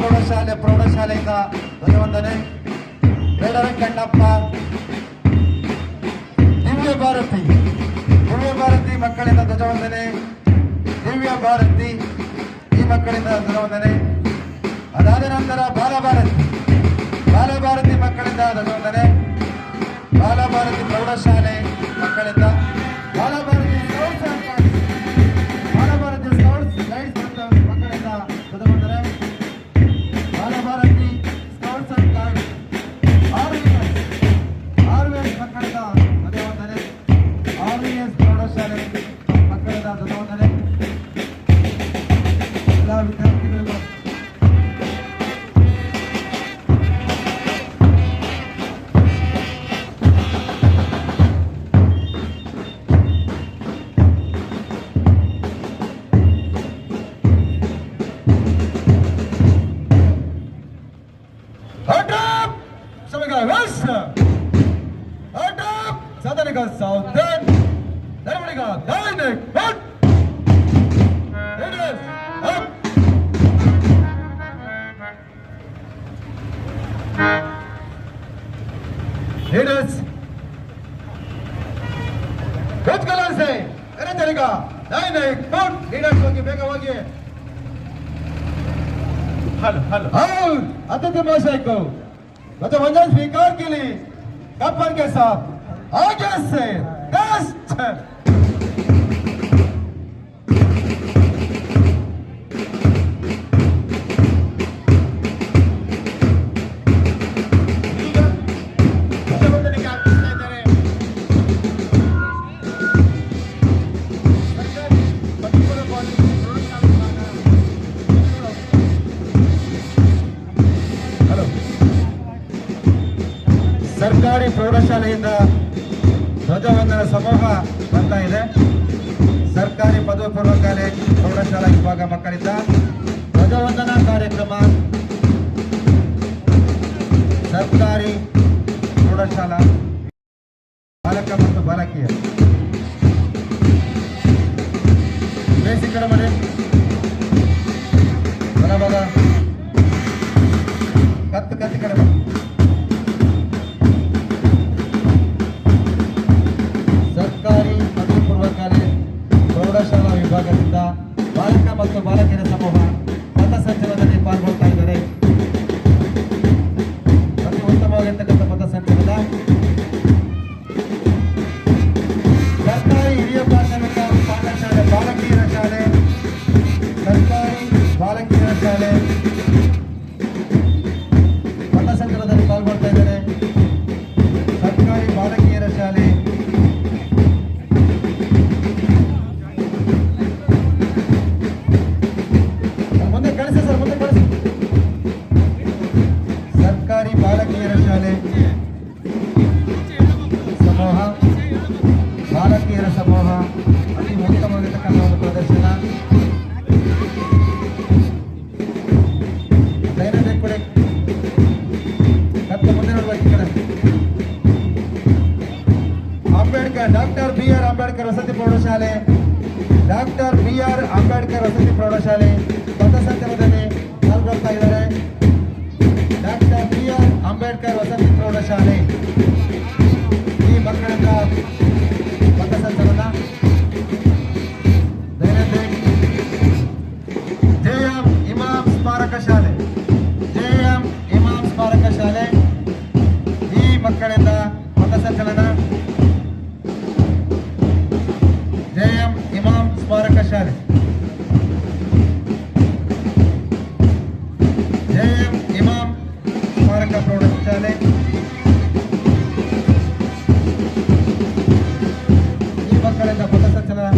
ಪ್ರೌಢಶಾಲೆ ಪ್ರೌಢಶಾಲೆಯಿಂದ ಧ್ವಜವಂದನೆ. ಬೇಡರಂಕಣ್ಣಪ್ಪ ದಿವ್ಯ ಭಾರತಿ. ದಿವ್ಯ ಭಾರತಿ ಮಕ್ಕಳಿಂದ ಧ್ವಜವಂದನೆ. ದಿವ್ಯ ಭಾರತಿ ಈ ಮಕ್ಕಳಿಂದ ಧ್ವಜವಂದನೆ. ಅದಾದ ನಂತರ ಬಾಲಭಾರತಿ ಬಾಲಭಾರತಿ ಮಕ್ಕಳಿಂದ ಧ್ವಜವಂದನೆ. ಬಾಲಭಾರತಿ ಪ್ರೌಢಶಾಲೆ ಮಕ್ಕಳಿಂದ hit us. Good colors hai. Kare chalega. Nine nine. Good. Leaders hogi bega hogi. Hello hello. Out. अतिथि महोदय को ध्वजारोहण स्वीकार के लिए कपर के साथ आगे से दस ಪ್ರೌಢಶಾಲೆಯಿಂದ ಧ್ವಜವಂದನ ಸಮೂಹ ಬರ್ತಾ ಇದೆ. ಸರ್ಕಾರಿ ಪದವಿ ಪೂರ್ವ ಕಾಲೇಜ್, ಪ್ರೌಢಶಾಲಾ ವಿಭಾಗ ಮಕ್ಕಳಿಂದ ಧ್ವಜವಂದನಾ ಕಾರ್ಯಕ್ರಮ. ಸರ್ಕಾರಿ ಪ್ರೌಢಶಾಲಾ ಬಾಲಕ ಮತ್ತು ಬಾಲಕಿಯರು ಬೇಸಿಕ್ ಕಡೆ ಬರಬರ. ಕತ್ತು, ಕತ್ತಿ ಕಡೆ sale. ಮಕ್ಕಳಿಂದ ಪಥಸಂಚಲನ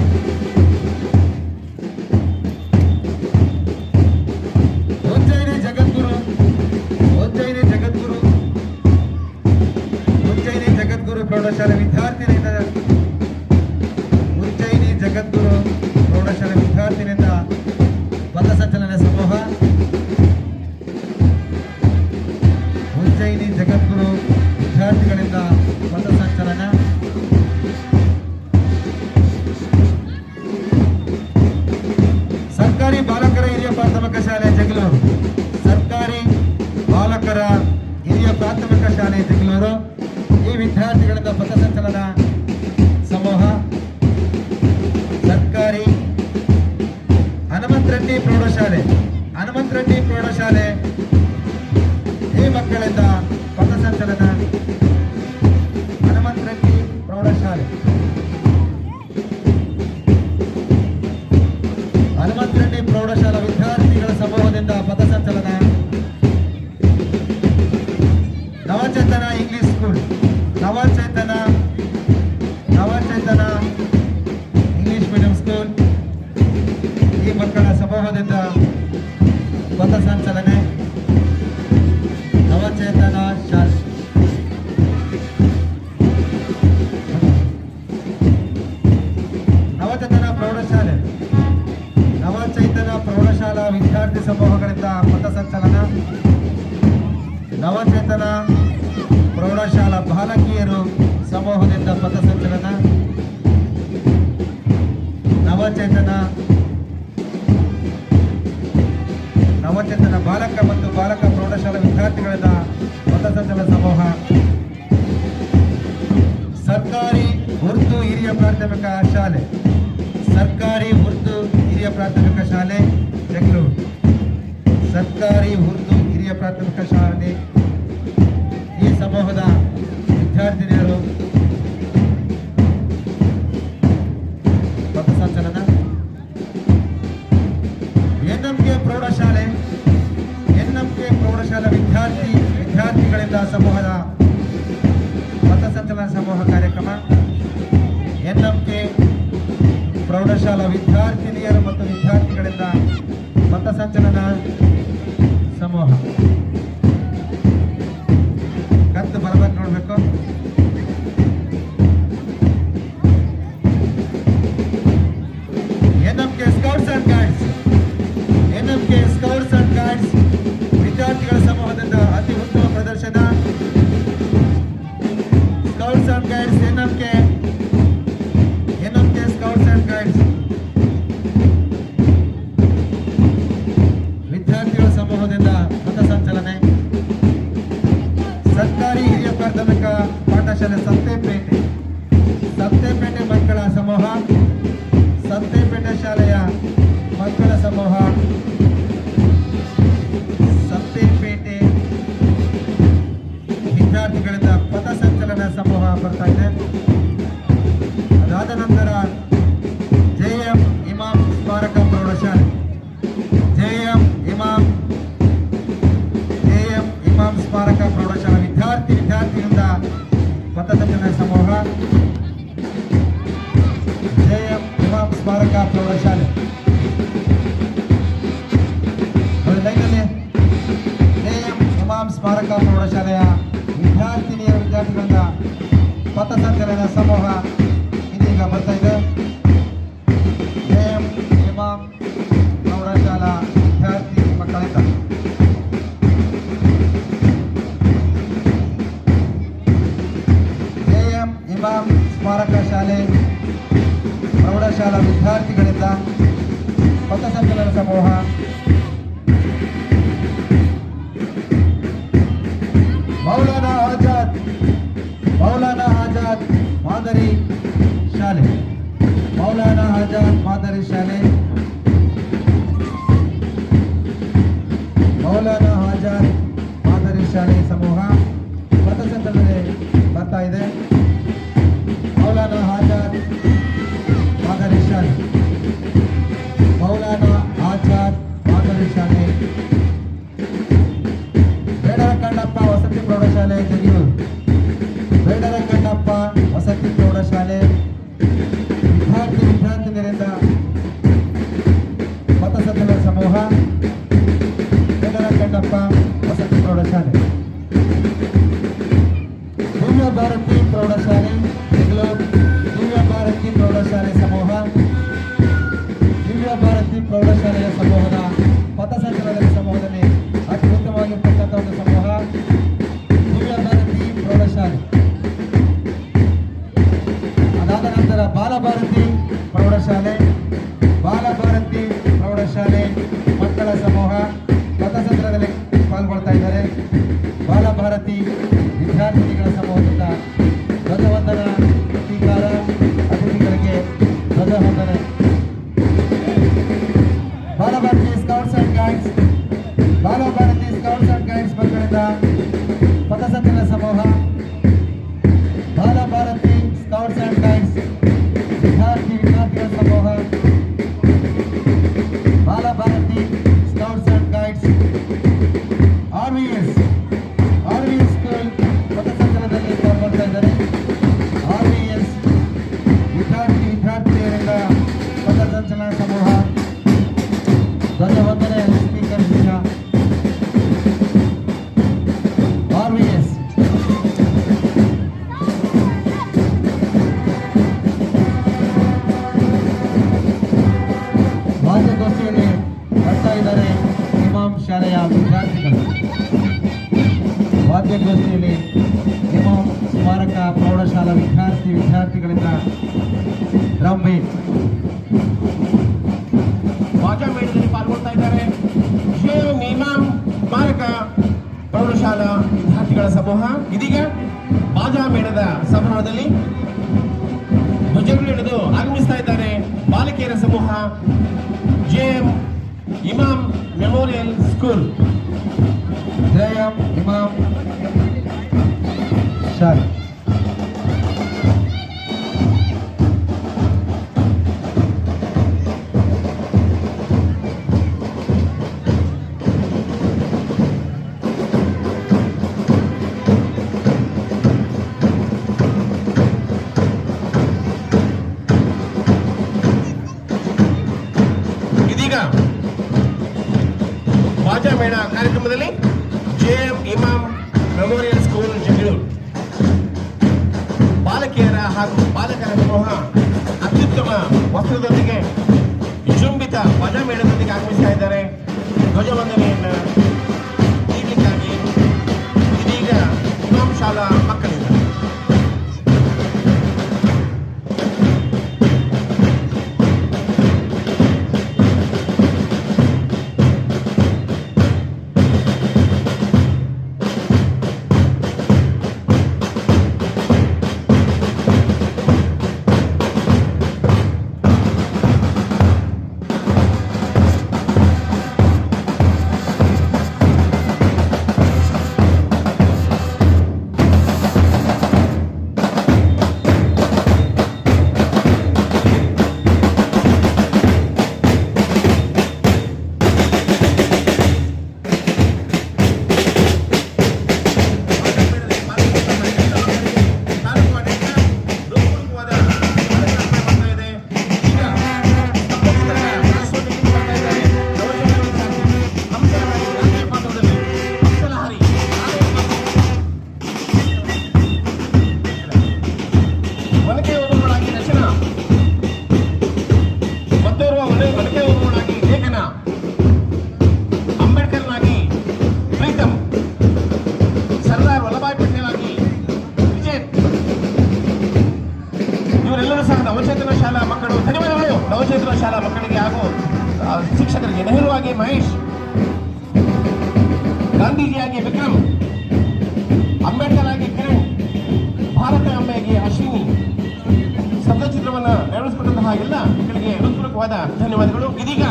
ಜಗದ್ಗುರು ಉಜ್ಜಯಿನಿ ಜಗದ್ಗುರು. ಉಜ್ಜಯಿನಿ ಜಗದ್ಗುರು ಪ್ರೌಢಶಾಲೆ ಈ ಮಕ್ಕಳ ಸಮೂಹದಿಂದ ಪಥಸಂಚಲನೆ ನವಚೇತನ ಶಾಸನ ವಿದ್ಯಾರ್ಥಿಗಳಿಂದ ಪಥಸಂಚಲ ಸಮೂಹ. ಸರ್ಕಾರಿ ಉರ್ದು ಹಿರಿಯ ಪ್ರಾಥಮಿಕ ಶಾಲೆ. ಸರ್ಕಾರಿ ಉರ್ದು ಹಿರಿಯ ಪ್ರಾಥಮಿಕ ಶಾಲೆ, ಬೆಂಗಳೂರು. ಸರ್ಕಾರಿ ಉರ್ದು ಹಿರಿಯ ಪ್ರಾಥಮಿಕ ಶಾಲೆ. ಈ ಸಮೂಹದ ಕಾರ್ಯಕ್ರಮದ ಪಥಸಂಚಲನ ಸಮೂಹ মৌলানা আজাদ মাদারি সালে মৌলানা আজাদ মাদারি সালে ಭಾರತಿ ಪ್ರೌಢಶಾಲೆ ಸಮೂಹ, ದಿವ್ಯ ಭಾರತಿ ಪ್ರೌಢಶಾಲೆಯ ಸಮೂಹದ ಪಥಸಂಚಲನ ಸಮೂಹದಲ್ಲಿ ಅತ್ಯುತ್ತಮವಾಗಿರ್ತಕ್ಕಂಥ ಒಂದು ಸಮೂಹ, ದಿವ್ಯ ಭಾರತಿ ಪ್ರೌಢಶಾಲೆ. ಅದಾದ ನಂತರ ಬಾಲಭಾರತಿ ಪ್ರೌಢಶಾಲೆ ಬಾಲಭಾರತಿ ಪ್ರೌಢಶಾಲೆ ಮಕ್ಕಳ ಸಮೂಹ ಪಥಸಂಚಲನದಲ್ಲಿ ಪಾಲ್ಗೊಳ್ತಾ ಇದ್ದಾರೆ. ಬಾಲಭಾರತಿ ವಿದ್ಯಾರ್ಥಿನಿಗಳ ಸಮೂಹದಿಂದ ಬಾಜಾ ಮೇಳದಲ್ಲಿ ಪಾಲ್ಗೊಳ್ತಾ ಇದ್ದಾರೆ. ಶೇವ್ ಇಮಾಮ್ ಸ್ಮಾರಕ ಪ್ರೌಢಶಾಲಾ ವಿದ್ಯಾರ್ಥಿಗಳ ಸಮೂಹ. ಇದೀಗ ಬಾಜಾ ಮೇಳದ ಸಮೂಹದಲ್ಲಿ ಧ್ವಜಗಳು ಹಿಡಿದು ಆಗಮಿಸ್ತಾ ಇದ್ದಾರೆ ಬಾಲಕಿಯರ ಸಮೂಹ. JM Imam memorial school. Jayam Imam ಶಾಲೆ. ನೀಡಲಿಕ್ಕಾಗಿ ಇದೀಗ ಇಮಾಮ್ ಶಾಲಾ ಮಕ್ಕಳಿಂದ ನವಚೇತನ ಶಾಲಾ ಮಕ್ಕಳಿಗೆ ಹಾಗೂ ಶಿಕ್ಷಕರಿಗೆ ನೆಹರು ಆಗಿ ಮಹೇಶ್, ಗಾಂಧೀಜಿಯಾಗಿ ವಿಕ್ರಮ್, ಅಂಬೇಡ್ಕರ್ ಆಗಿ ಕಿರಣ್, ಭಾರತ ಅಂಬೆಗೆ ಅಶ್ವಿನಿ ಶಬ್ದಚಿತ್ರವನ್ನು ನೆರವೇರಿಸಿಕೊಂಡಂತಹ ಎಲ್ಲ ಮಕ್ಕಳಿಗೆ ಹೃತ್ಪೂರ್ವಕವಾದ ಧನ್ಯವಾದಗಳು. ಇದೀಗ